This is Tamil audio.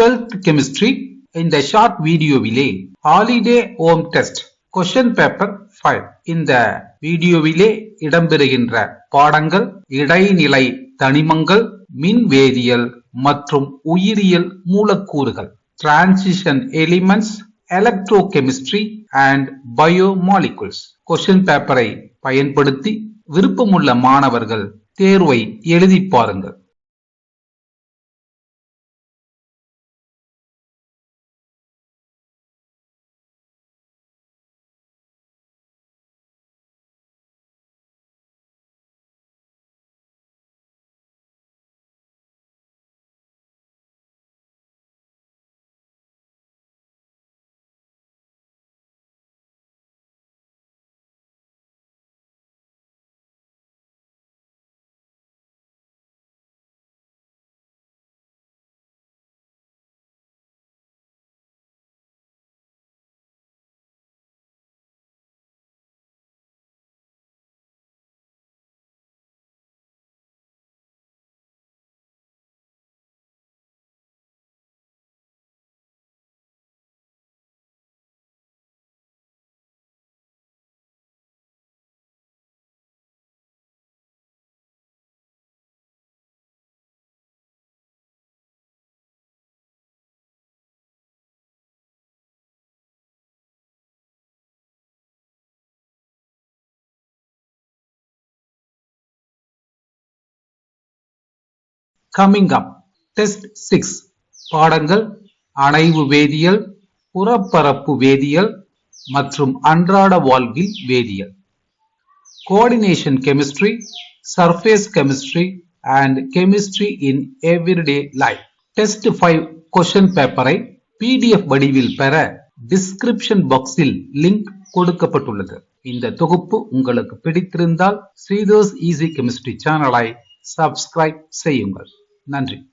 டுவெல்த் கெமிஸ்ட்ரி இந்த short வீடியோவிலே holiday home test question paper five இந்த வீடியோவிலே இடம்பெறுகின்ற பாடங்கள் இடைநிலை தனிமங்கள் மின்வேதியியல் மற்றும் உயிரியல் மூலக்கூறுகள். Transition elements electrochemistry and biomolecules question பேப்பரை பயன்படுத்தி விருப்பமுள்ள மாணவர்கள் தேர்வை எழுதி பாருங்கள். கம்மிங் அப் டெஸ்ட் சிக்ஸ் பாடங்கள். அணைவு வேதியியல் புறப்பரப்பு வேதியியல் மற்றும் அன்றாட வாழ்வில் வேதியியல். Coordination chemistry surface chemistry and chemistry in everyday life test five question பேப்பரை பிடிஎஃப் வடிவில் பெற டிஸ்கிரிப்ஷன் பாக்ஸில் லிங்க் கொடுக்கப்பட்டுள்ளது. இந்த தொகுப்பு உங்களுக்கு பிடித்திருந்தால் ஸ்ரீதோஸ் ஈஸி கெமிஸ்ட்ரி சேனலை சப்ஸ்கிரைப் செய்யுங்கள். நன்றி.